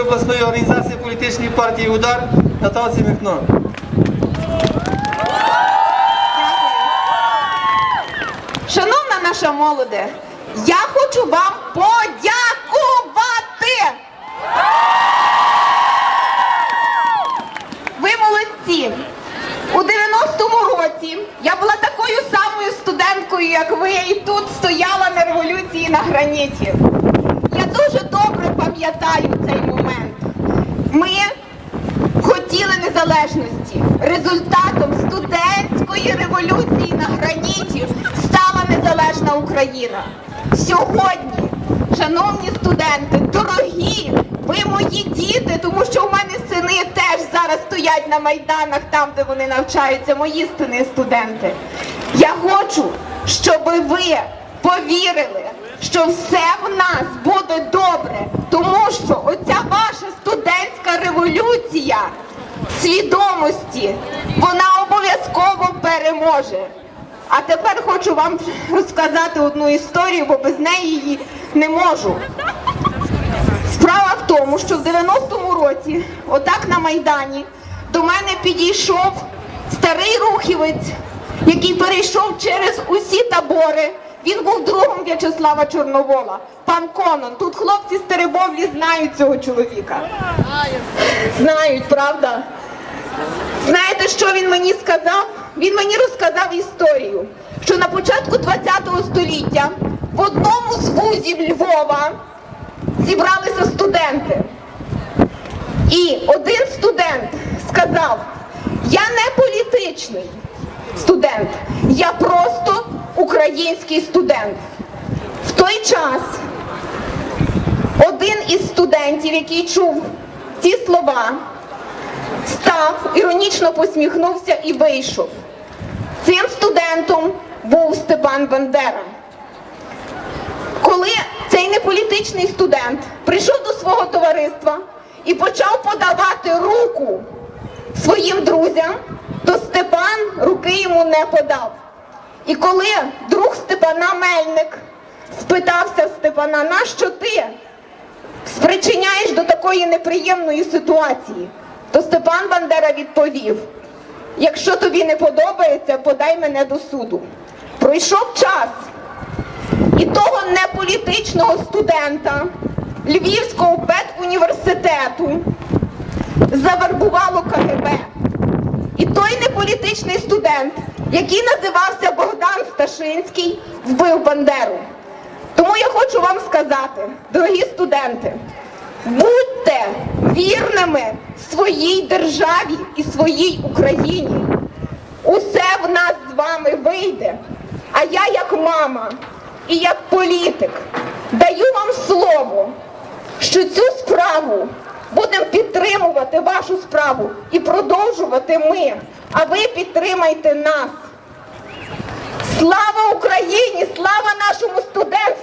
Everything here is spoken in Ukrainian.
обласної організації політичної партії Удар Наталці Міхно. Шановна наша молоде, я хочу вам подякувати. Ви молодці. У 90-му році я була такою самою студенткою, як ви, і тут стояла на революції на граніті. Я дуже добре пам'ятаю цей. Ми хотіли незалежності. Результатом студентської революції на граніті стала незалежна Україна. Сьогодні, шановні студенти, дорогі, ви мої діти, тому що у мене сини теж зараз стоять на майданах, там, де вони навчаються, мої сини студенти. Я хочу, щоб ви повірили, що все в нас буде добре, тому що оця свідомості, вона обов'язково переможе. А тепер хочу вам розказати одну історію, бо без неї її не можу. Справа в тому, що в 90-му році, отак на Майдані, до мене підійшов старий рухівець, який перейшов через усі табори. Він був другом В'ячеслава Чорновола, пан Конон. Тут хлопці з Теребовлі знають цього чоловіка. Знають, правда? Знаєте, що він мені сказав? Він мені розказав історію, що на початку ХХ століття в одному з вузів Львова зібралися студенти. І один студент сказав: я не політичний студент, я просто український студент. В той час один із студентів, який чув ці слова, став, іронічно посміхнувся і вийшов. Цим студентом був Степан Бандера. Коли цей неполітичний студент прийшов до свого товариства і почав подавати руку своїм друзям, то Степан руки йому не подав. І коли друг Степана Мельник спитався Степана, нащо ти спричиняєш до такої неприємної ситуації, то Степан Бандера відповів: якщо тобі не подобається, подай мене до суду. Пройшов час. І того неполітичного студента Львівського педуніверситету завербувало КГБ. І той неполітичний студент, який називався Богдан Сташинський, вбив Бандеру. Тому я хочу вам сказати, дорогі студенти, будьте вірними своїй державі і своїй Україні. Усе в нас з вами вийде. А я, як мама і як політик, даю вам слово, що цю справу будемо підтримувати вашу справу і продовжувати ми. А ви підтримайте нас. Слава Україні! Слава нашому студентству!